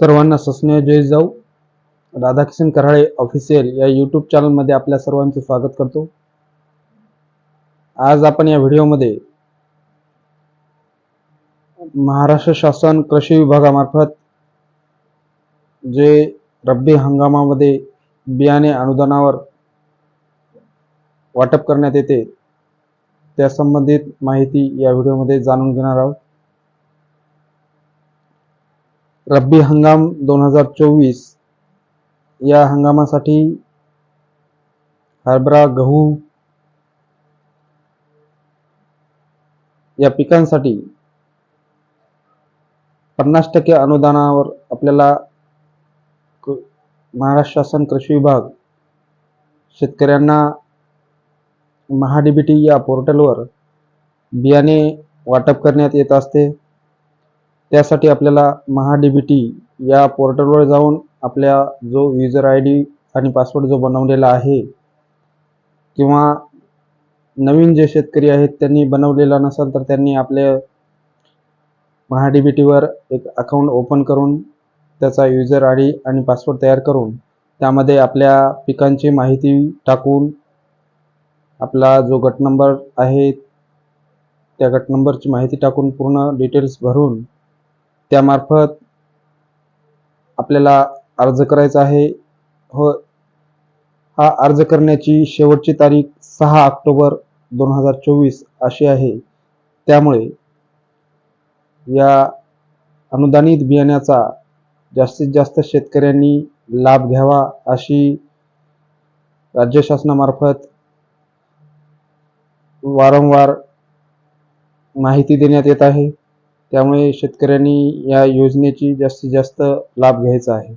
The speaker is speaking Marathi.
सर्वांना सस्नेह जय जाऊ. राधाकिशन कराळे ऑफिशियल या यूट्यूब चॅनलमध्ये आपल्या सर्वांचे स्वागत करतो. आज आपण या व्हिडिओमध्ये महाराष्ट्र शासन कृषी विभागामार्फत जे रब्बी हंगामामध्ये बियाणे अनुदानावर वाटप करण्यात येते त्या संबंधित माहिती या व्हिडिओमध्ये जाणून घेणार आहोत. रब्बी हंगाम दोन हजार चोवीस. या हंगामासाठी हरभरा गहू या पिकांसाठी पन्नास टक्के अनुदानावर आपल्याला महाराष्ट्र शासन कृषी विभाग शेतकऱ्यांना महाडीबीटी या पोर्टलवर बियाणे वाटप करण्यात येत असते. त्यासाठी आपल्याला महाडीबीटी या पोर्टलवर जाऊन आपल्या जो युजर आय डी आणि पासवर्ड जो बनवलेला आहे किंवा नवीन जे शेतकरी आहेत त्यांनी बनवलेला नसेल तर त्यांनी आपले महाडीबीटीवर एक अकाउंट ओपन करून त्याचा युजर आय डी आणि पासवर्ड तयार करून त्यामध्ये आपल्या पिकांची माहिती टाकून आपला जो गट नंबर आहे त्या गट नंबरची माहिती टाकून पूर्ण डिटेल्स भरून त्यामार्फत आपल्याला अर्ज करायचा आहे. व हा अर्ज करण्याची शेवटची तारीख सहा ऑक्टोबर दोन हजार चोवीस अशी आहे. त्यामुळे या अनुदानित बियाण्याचा जास्तीत जास्त शेतकऱ्यांनी लाभ घ्यावा अशी राज्य शासनामार्फत वारंवार माहिती देण्यात येत आहे. त्यामुळे शेतकऱ्यांनी या योजनेची जास्तीत जास्त लाभ घ्यायचा आहे.